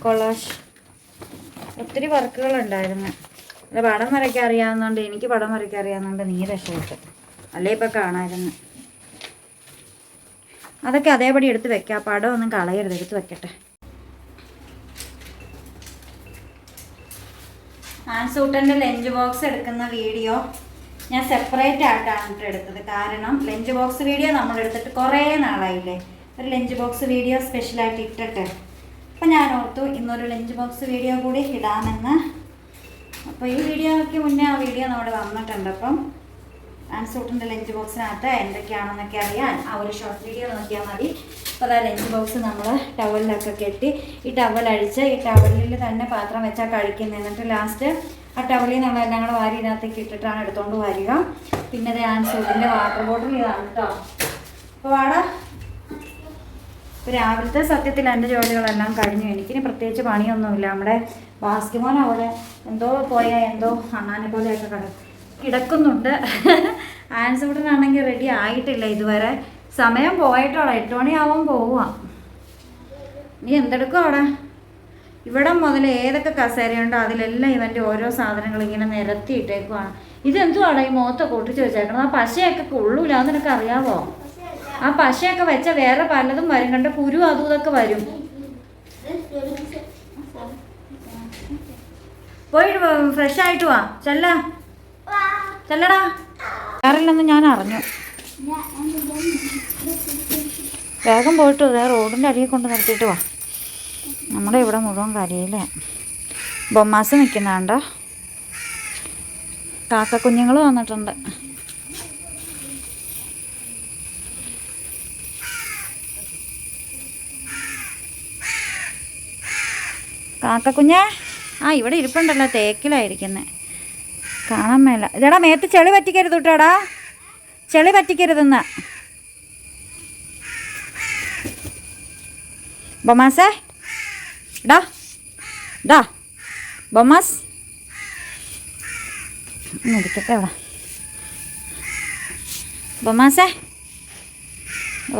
കൊളാഷ്. ഒത്തിരി വർക്കുകൾ ഉണ്ടായിരുന്നു അല്ല പടം വരയ്ക്കാൻ അറിയാവുന്നതുകൊണ്ട് എനിക്ക് പടം വരയ്ക്കാൻ അറിയാവുന്നതുകൊണ്ട് നീ രക്ഷപ്പെട്ടു. അല്ലേ ഇപ്പം കാണാമായിരുന്നു അതൊക്കെ അതേപടി എടുത്ത് വെക്കാം. പടം ഒന്നും കളയരുത് എടുത്ത് വെക്കട്ടെ. ആൻസൂട്ടന്റെ ലഞ്ച് ബോക്സ് എടുക്കുന്ന വീഡിയോ ഞാൻ സെപ്പറേറ്റ് ആയിട്ടാണ് എടുത്തത്. കാരണം ലഞ്ച് ബോക്സ് വീഡിയോ നമ്മൾ എടുത്തിട്ട് കുറേ നാളായില്ലേ? ഒരു ലഞ്ച് ബോക്സ് വീഡിയോ സ്പെഷ്യലായിട്ട് ഇട്ടിട്ട് അപ്പം ഞാൻ ഓർത്തു ഇന്നൊരു ലഞ്ച് ബോക്സ് വീഡിയോ കൂടി ഇടാമെന്ന്. അപ്പോൾ ഈ വീഡിയോയ്ക്ക് മുന്നേ ആ വീഡിയോ നമ്മുടെ വന്നിട്ടുണ്ട് അപ്പം ആൻസൂട്ടിന്റെ ലഞ്ച് ബോക്സിനകത്ത് എന്തൊക്കെയാണെന്നൊക്കെ അറിയാൻ ആ ഒരു ഷോർട്ട് വീഡിയോ നോക്കിയാൽ മതി. അപ്പോൾ ആ ലഞ്ച് ബോക്സ് നമ്മൾ ടവലിലൊക്കെ കെട്ടി ഈ ടവൽ അഴിച്ച് ഈ ടവലിൽ തന്നെ പാത്രം വെച്ചാൽ കഴിക്കുന്നത് എന്നിട്ട് ലാസ്റ്റ് ആ ടവലിൽ നമ്മൾ എല്ലാം കൂടെ വാരി ഇതിനകത്തേക്ക് ഇട്ടിട്ടാണ് എടുത്തുകൊണ്ട് വരിക. പിന്നെ ഇത് ആൻസൂട്ടിന്റെ വാട്ടർ ബോട്ടിൽ ഇതാണ് കേട്ടോ അപ്പോൾ വാടാ. ഇപ്പോൾ രാവിലത്തെ സത്യത്തിൽ എന്റെ ജോലികളെല്ലാം കഴിഞ്ഞു. എനിക്കിനി പ്രത്യേകിച്ച് പണിയൊന്നുമില്ല. നമ്മുടെ ബാസ്കിമോൻ അവിടെ എന്തോ പോയാൽ എന്തോ അണ്ണാനെ പോലെയൊക്കെ കട കിടക്കുന്നുണ്ട്. ആൻസ് ഇവിടുന്നാണെങ്കിൽ റെഡി ആയിട്ടില്ല ഇതുവരെ. സമയം പോയിട്ടോളാം. എട്ട് മണിയാവാൻ പോവാം നീ എന്തെടുക്കും അവിടെ? ഇവിടെ മുതൽ ഏതൊക്കെ കസേരയുണ്ടോ അതിലെല്ലാം ഇവന്റെ ഓരോ സാധനങ്ങൾ ഇങ്ങനെ നിരത്തിയിട്ടേക്കുവാണ്. ഇതെന്തുവാടാ ഈ മുഖത്തൊക്കെ ഒട്ടിച്ച് വെച്ചേക്കണം ആ പശയൊക്കെ കൊള്ളൂല അത് നിനക്ക് അറിയാവോ ആ പശയൊക്കെ വെച്ച വേറെ പലതും വരും. കണ്ട കുരു അതും ഇതൊക്കെ വരും. പോയിട്ട് ഫ്രഷ് ആയിട്ട് വാ. ചെല്ല. ചെല്ലടാ. കാറില്ലെന്ന് ഞാൻ അറിഞ്ഞു. വേഗം പോയിട്ട് വേറെ റോഡിന്റെ അടിയിൽ കൊണ്ട് നിർത്തിയിട്ട് വാ. നമ്മുടെ ഇവിടെ മുഴുവൻ കരയില്ലേ ബൊമ്മാസ് നിൽക്കുന്നുണ്ടോ കാക്കക്കുഞ്ഞുങ്ങൾ വന്നിട്ടുണ്ട്. കാക്കക്കുഞ്ഞേ? ആ ഇവിടെ ഇരിപ്പുണ്ടല്ലോ തേക്കിലായിരിക്കുന്നത് കാണാൻ മേല. ഇതെടാ മേത്ത് ചെളി പറ്റിക്കരുത് കേട്ടോടാ ചെളി പറ്റിക്കരുതെന്ന്. ബൊമാസേ ഡാ ഡാ ബൊമാസ് ബൊമാസേ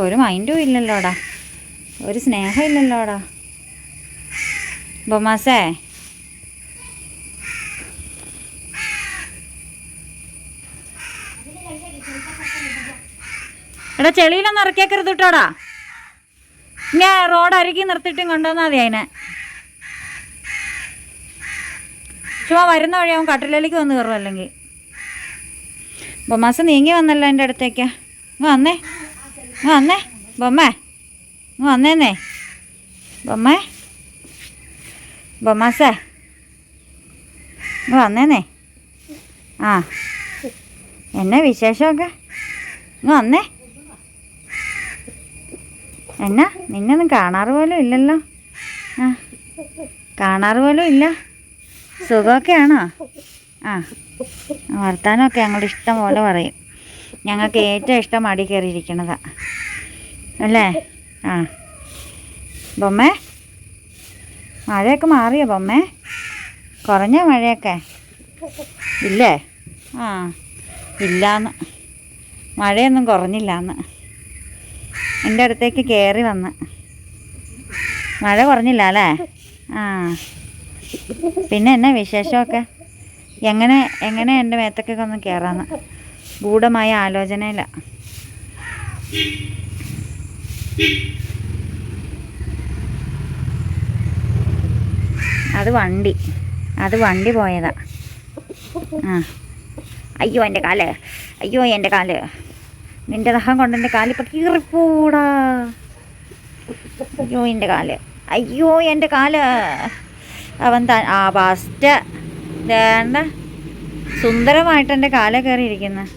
ഒരു മൈൻഡും ഇല്ലല്ലോടാ. ഒരു സ്നേഹം ഇല്ലല്ലോടാ. ബൊമാസേ എടാ ചെളിയിലൊന്നും ഇറക്കിയേക്കരുത് കേട്ടോടാ. ഞാൻ റോഡ് അരുകി നിർത്തിയിട്ടും കൊണ്ടുവന്നാൽ മതി അതിനെ. ചുമ്മാ വരുന്ന വഴി അവൻ കട്ടിലേക്ക് വന്ന് കയറും അല്ലെങ്കിൽ. ബൊമ്മാസ് നീങ്ങി വന്നല്ലോ എന്റെ അടുത്തേക്ക്. ഇങ്ങ് വന്നേ. ഇങ്ങ് വന്നേ. ബൊമ്മേ. ഇങ്ങ് വന്നേന്നേ. ബൊമ്മേ. ഇങ്ങ് വന്നേന്നേ ആ എന്നെ വിശേഷമൊക്കെ ഇങ്ങ് വന്നേ എന്നാ നിന്നൊന്നും കാണാറ് പോലും ഇല്ലല്ലോ ആ കാണാറ് പോലും ഇല്ല സുഖമൊക്കെയാണോ? ആ. വർത്താനമൊക്കെ ഞങ്ങളുടെ ഇഷ്ടം പോലെ പറയും. ഞങ്ങൾക്ക് ഏറ്റവും ഇഷ്ടം മടി കയറിയിരിക്കണതാ. അല്ലേ? ആ. ബൊമ്മേ? മഴയൊക്കെ മാറിയോ പമ്മേ കുറഞ്ഞ മഴയൊക്കെ? ഇല്ലേ? ആ ഇല്ലാന്ന്. മഴയൊന്നും കുറഞ്ഞില്ലാന്ന്. എന്റെ അടുത്തേക്ക് കയറി വന്ന്. മഴ കുറഞ്ഞില്ല അല്ലേ? ആ. പിന്നെ എന്നാ വിശേഷമൊക്കെ? എങ്ങനെ എങ്ങനെ എന്റെ മേത്തൊക്കെ ഒന്ന് കയറാന്ന് ഗൂഢമായ ആലോചനയില. അത് വണ്ടി. അത് വണ്ടി പോയതാ. ആ. അയ്യോ എന്റെ കാൽ. അയ്യോ എന്റെ കാൽ. നിന്റെ ദഹം കൊണ്ട് എന്റെ കാലിപ്പോൾ കീറിപ്പോടാ. അയ്യോ എന്റെ കാൽ. അയ്യോ എന്റെ കാൽ. അവൻ ത ആ ഫസ്റ്റ് വേണ്ട സുന്ദരമായിട്ട് എന്റെ കാല കയറിയിരിക്കുന്ന.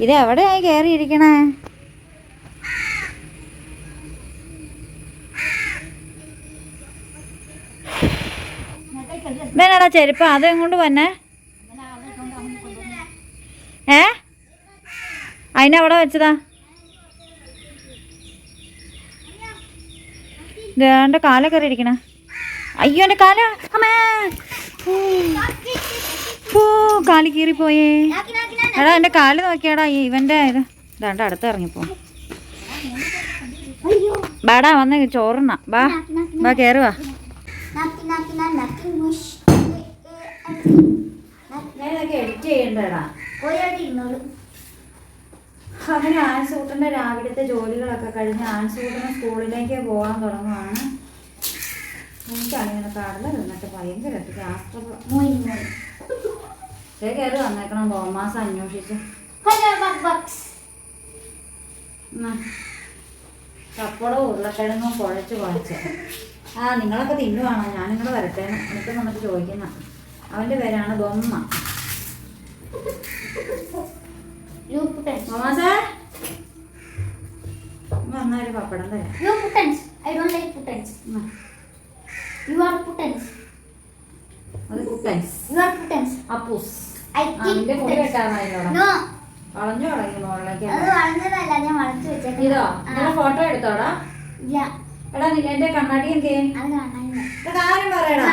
ഇത് എവിടെയായി കയറിയിരിക്കണേ? ഇതേടാ ചെരുപ്പ്? അത് എങ്ങോട്ട് വന്നെ? ഏ? അതിനവിടെ വെച്ചതാ. ഇതാണ്ട് കാല കയറി ഇരിക്കണ അയ്യോ എന്റെ കാല. അമ്മേ. ഓ, കാൽ കീറിപ്പോയേ. എടാ എന്റെ കാൽ നോക്കിയാടാ ഇവന്റെ ഇത്. ഇതാണ്ട് അടുത്ത് ഇറങ്ങിപ്പോ. ബാടാ വന്ന് ചോറുണ്ണ. ബാ. ബാ കയറുവാ നാക്കി നക്കി നക്കി മുഷ് ഞാനിതൊക്കെ എഡിറ്റ് ചെയ്യണ്ടടാ. പോയാടി ഇരുന്നോളൂ അങ്ങനെ ആൻസൂട്ടന്റെ രാവിലത്തെ ജോലികളൊക്കെ കഴിഞ്ഞ് ആൻസൂട്ടന് സ്കൂളിലേക്ക് പോകാൻ തുടങ്ങുവാണ്. എനിക്കങ്ങനെ കടല തിന്നിട്ട് ഭയങ്കര രാഷ്ട്ര മോയി മോയി കയറി വന്നേക്കണം ബോമാസ് അന്വേഷിച്ച്. കപ്പടവും ഉരുളക്കിഴങ്ങും കുഴച്ച് കുഴച്ച്. ആ നിങ്ങളൊക്കെ തിന്നുവാണോ? ഞാനിങ്ങോട്ട് വരട്ടെ. എന്നിട്ട് നമുക്ക് ചോദിക്കുന്ന. അവന്റെ പേരാണ് ബൊമ്മ. വന്നൊരു പപ്പടം തരാം. അപ്പൂസ്. വളഞ്ഞു തുടങ്ങി ഞാൻ വെച്ചേക്കുന്നത്. ഇതോ ഫോട്ടോ എടുത്തോടാ? എടാ നിന്റെ എന്റെ കണ്ണാടി എന്തേ കാര്യം പറയടാ.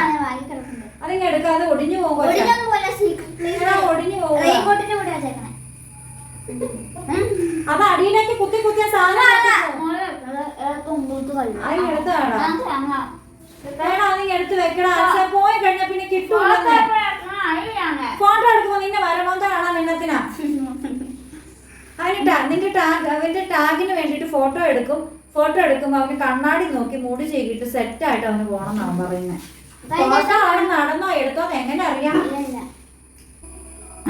അതിങ്ങ എടുക്കാതെ ഒടിഞ്ഞു പോകും ഒടിഞ്ഞു അത് അടിയിലേക്ക് കുത്തി കുത്തിയ സാധനം എടുത്ത് വെക്കടാ. പോയി കഴിഞ്ഞാ പിന്നെ കിട്ടൂല ഫോട്ടോ എടുക്കുമ്പോ നിന്നെ വരമോന്ത കാണാൻ നിന്നത്തിനാ അതിന് നിന്റെ ടാഗ് അവന്റെ ടാഗിന് വേണ്ടിട്ട് ഫോട്ടോ എടുക്കും. ഫോട്ടോ എടുക്കുമ്പോ അവന് കണ്ണാടി നോക്കി മുടി ചെയ്തിട്ട് സെറ്റ് ആയിട്ട് അവന് പോണം എന്നാണ് പറയുന്നത് ഫോട്ടോ അവൻ നടന്നോ എടുത്തോ എങ്ങനെ അറിയാം?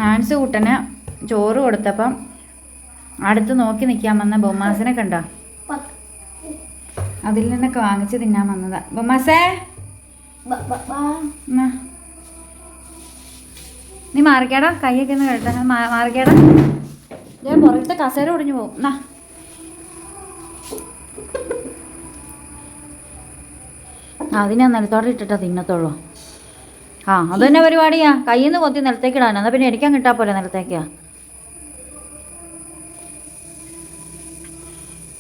ആൻസ് കുട്ടന് ചോറ് കൊടുത്തപ്പം അടുത്ത് നോക്കി നിൽക്കാൻ വന്ന ബൊമാസിനെ കണ്ടോ. അതിൽ നിന്നൊക്കെ വാങ്ങിച്ച് തിന്നാൻ വന്നതാ. ബൊമാസേ. നീ മാറിക്കേടാ. കൈയൊക്കെ ഒന്ന് കേട്ടോ മാറിക്കേടാ. ഞാൻ പുറത്തെ കസേര ഒടിഞ്ഞു പോകും. എന്നാ അതിനെ നിലത്തോടെ ഇട്ടിട്ടാ തിന്നത്തുള്ളൂ ആ അത് തന്നെ പരിപാടിയാ. കയ്യിൽ നിന്ന് കൊത്തി നിലത്തേക്ക് ഇടാൻ എന്നാ പിന്നെ എനിക്കാൻ കിട്ടാ പോലെ നിലത്തേക്കാ.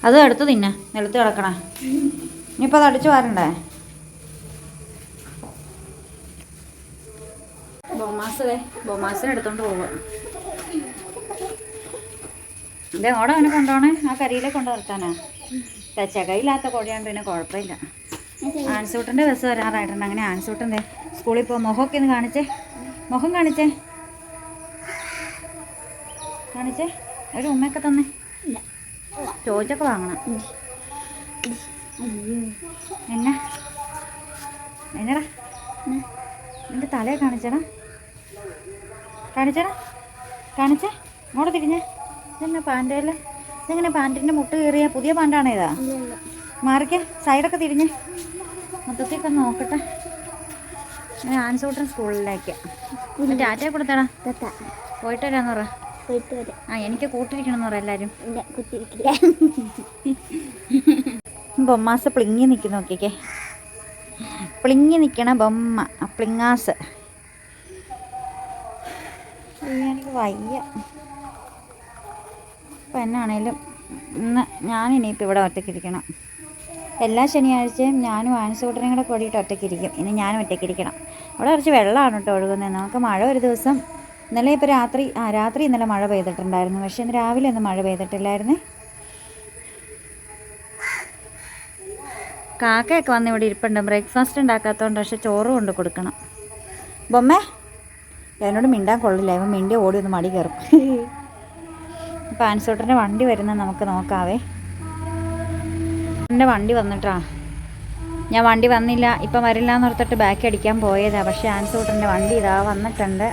അത് എടുത്ത് തിന്നെ. നിലത്ത് കിടക്കണേ. ഇനിയിപ്പോൾ അത് അടിച്ചു വരണ്ടേ? ബൊമാസേ ബൊമാസിനെ എടുത്തോണ്ട് പോവുക ഇതേ ഓടെ അവനെ കൊണ്ടുപോണേ ആ കരിയിലെ കൊണ്ട് നിർത്താനാ ചകയില്ലാത്ത കൊടിയാണ്ട് പിന്നെ കുഴപ്പമില്ല. ആൻസൂട്ടന്റെ ബസ് വരാറായിട്ടുണ്ട്. അങ്ങനെ ആൻസൂട്ടന്റെ സ്കൂളിൽ പോകാം മുഖമൊക്കെ ഒന്ന് കാണിച്ചേ. മുഖം കാണിച്ചേ. കാണിച്ചേ. ഒരു ഉമ്മയൊക്കെ തന്നെ. ചോദിച്ചൊക്കെ വാങ്ങണം. എന്നാ? എന്നടാ? നിന്റെ തലയെ കാണിച്ചടാ. കാണിച്ചടാ. കാണിച്ചേ. ഇങ്ങോട്ട് തിരിഞ്ഞേ. ഇതെന്നാ പാന്റല്ലേ ഇതെങ്ങനെ പാന്റിന്റെ മുട്ട് കയറിയ പുതിയ പാന്റാണോ ഇതാ? മാറിക്കേ. സൈഡൊക്കെ തിരിഞ്ഞ്. മൊത്തത്തിൽ ഒന്ന് നോക്കട്ടെ. ഞാൻ ആൻസൂട്ടൻ സ്കൂളിലേക്ക്. ടാറ്റ കൊടുത്തടാ. പോയിട്ട് വരാന്ന് പറ. പോയിട്ട് വരാം. ആ എനിക്ക് കൂട്ടിരിക്കണം എന്ന് പറ എല്ലാവരും ബൊമ്മാസ് പ്ലിങ്ങി നിൽക്കുന്ന നോക്കിക്കേ. പ്ലിങ്ങി നിൽക്കണ ബൊമ്മ പ്ലിങ്ങാസ്. എനിക്ക് വയ്യ. ഇപ്പം എന്നാണേലും ഇന്ന് ഞാനിനിയിപ്പോൾ ഇവിടെ ഒറ്റയ്ക്കിരിക്കണം എല്ലാ ശനിയാഴ്ചയും ഞാനും ആൻസൂട്ടനും കൂടെ കൂടിയിട്ട് ഒറ്റയ്ക്കിരിക്കും. ഇനി ഞാനും ഒറ്റയ്ക്കിരിക്കണം. ഇവിടെ കുറച്ച് വെള്ളമാണ് കേട്ടോ ഒഴുകുന്നത്. നമുക്ക് മഴ ഒരു ദിവസം ഇന്നലെ ഇപ്പോൾ രാത്രി ആ രാത്രി ഇന്നലെ മഴ പെയ്തിട്ടുണ്ടായിരുന്നു. പക്ഷേ ഇന്ന് രാവിലെ ഒന്നും മഴ പെയ്തിട്ടില്ലായിരുന്നേ. കാക്കയൊക്കെ വന്ന് ഇവിടെ ഇരിപ്പുണ്ട്. ബ്രേക്ക്ഫാസ്റ്റ് ഉണ്ടാക്കാത്തതുകൊണ്ട് പക്ഷേ ചോറ് കൊണ്ട് കൊടുക്കണം. ബൊമ്മേ എന്നോട് മിണ്ടാൻ കൊള്ളില്ല. ഇവൻ മിണ്ടി ഓടി ഒന്ന് മടി കയറും. ഇപ്പം ആൻസോട്ടറിന്റെ വണ്ടി വരുന്നത് നമുക്ക് നോക്കാവേ. എന്റെ വണ്ടി വന്നിട്ടാ. ഞാൻ വണ്ടി വന്നില്ല. ഇപ്പം വരില്ല എന്ന് ഓർത്തിട്ട് ബാക്ക് അടിക്കാൻ പോയതാണ് പക്ഷേ ആൻസ് ആൻസൂട്ടന്റെ വണ്ടി ഇതാ വന്നിട്ടുണ്ട്.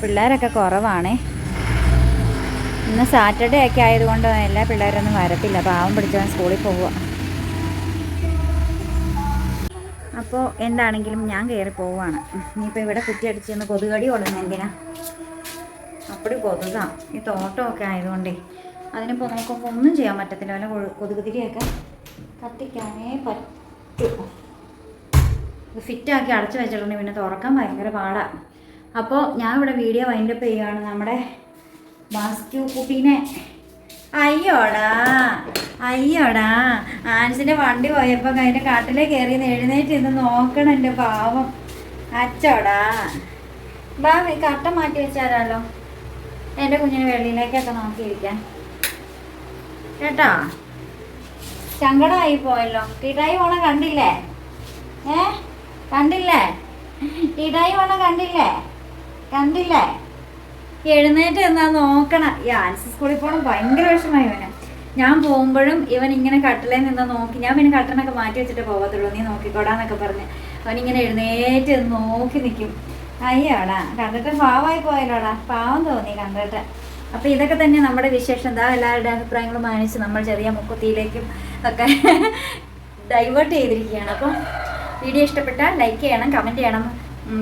പിള്ളേരൊക്കെ കുറവാണേ. ഇന്ന് സാറ്റർഡേ ഒക്കെ ആയതുകൊണ്ട് എല്ലാ പിള്ളേരൊന്നും വരത്തില്ല. പാവം പിടിച്ചവൻ സ്കൂളിൽ പോവുക. അപ്പോൾ എന്താണെങ്കിലും ഞാൻ കയറി പോവുകയാണ് ഇനിയിപ്പോൾ ഇവിടെ കുറ്റി അടിച്ചെന്ന് കൊതുകടി കൊള്ളുന്ന അപ്പടി കൊതുകാ. ഈ തോട്ടമൊക്കെ ആയതുകൊണ്ടേ. അതിനിപ്പോൾ നോക്കുമ്പോൾ ഒന്നും ചെയ്യാൻ പറ്റത്തില്ല. വല്ല കൊതുകുതിരിയൊക്കെ കൊതുക് തിരിയൊക്കെ കത്തിക്കാനേ പറ്റൂ. ഇത് ഫിറ്റാക്കി അടച്ചു വെച്ചിട്ടുണ്ടെങ്കിൽ പിന്നെ തുറക്കാൻ ഭയങ്കര പാടാണ് അപ്പോൾ ഞാൻ ഇവിടെ വീഡിയോ വൈൻഡപ്പ് ചെയ്യുകയാണ്. നമ്മുടെ വാസ്ക്യൂ കുട്ടീനെ. അയ്യോടാ. അയ്യോടാ. ആൻസിന്റെ വണ്ടി പോയപ്പോൾ അതിന്റെ കാട്ടിലെ കയറി എഴുന്നേറ്റ് ഇന്ന് നോക്കണം എന്റെ പാവം. അച്ചോടാ. ബാ കട്ട മാറ്റി വെച്ചാലോ എന്റെ കുഞ്ഞിന് വെളിയിലേക്കൊക്കെ നോക്കിയിരിക്കാൻ. കേട്ടോ? സങ്കടമായി പോയല്ലോ. ടീട്ടായി പോണ കണ്ടില്ലേ? ഏ? കണ്ടില്ലേ? ഇടായി പോണ കണ്ടില്ലേ? കണ്ടില്ലേ? എഴുന്നേറ്റ് എന്നാ നോക്കണം. ഈ ആൻസി സ്കൂളിൽ പോകണം ഭയങ്കര വിഷമായി ഇവന്. ഞാൻ പോകുമ്പോഴും ഇവൻ ഇങ്ങനെ കട്ടിലേ നിന്ന് നോക്കി. ഞാൻ പിന്നെ കട്ടനൊക്കെ മാറ്റി വെച്ചിട്ട് പോകത്തുള്ളൂ. നീ നോക്കിക്കോടാന്നൊക്കെ പറഞ്ഞ് അവൻ ഇങ്ങനെ എഴുന്നേറ്റ് നോക്കി നിൽക്കും അയ്യോടാ കണ്ടിട്ട് പാവമായി പോയല്ലോടാ. പാവം തോന്നി കണ്ടിട്ട്. അപ്പോൾ ഇതൊക്കെ തന്നെ നമ്മുടെ വിശേഷം. എന്താ എല്ലാവരുടെ അഭിപ്രായങ്ങളും മാനിച്ച് നമ്മൾ ചെറിയ മുക്കുത്തിയിലേക്കും ഒക്കെ ഡൈവേർട്ട് ചെയ്തിരിക്കുകയാണ്. അപ്പം വീഡിയോ ഇഷ്ടപ്പെട്ടാൽ ലൈക്ക് ചെയ്യണം കമന്റ് ചെയ്യണം.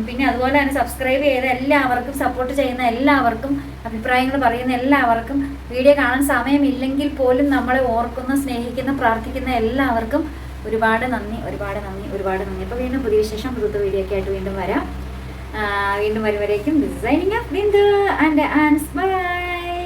പിന്നെ അതുപോലെ തന്നെ സബ്സ്ക്രൈബ് ചെയ്ത എല്ലാവർക്കും സപ്പോർട്ട് ചെയ്യുന്ന എല്ലാവർക്കും അഭിപ്രായങ്ങൾ പറയുന്ന എല്ലാവർക്കും വീഡിയോ കാണാൻ സമയമില്ലെങ്കിൽ പോലും നമ്മളെ ഓർക്കുന്ന സ്നേഹിക്കുന്ന പ്രാർത്ഥിക്കുന്ന എല്ലാവർക്കും ഒരുപാട് നന്ദി ഒരുപാട് നന്ദി ഒരുപാട് നന്ദി. അപ്പോൾ വീണ്ടും പുതിയ വിശേഷം പുതുത്ത വീഡിയോ ഒക്കെ ആയിട്ട് വീണ്ടും വരാം. വീണ്ടും വരുമ്പോഴേക്കും ഡിസൈനിങ് ബിന്ദു ആൻഡ് ആൻസ് ബൈ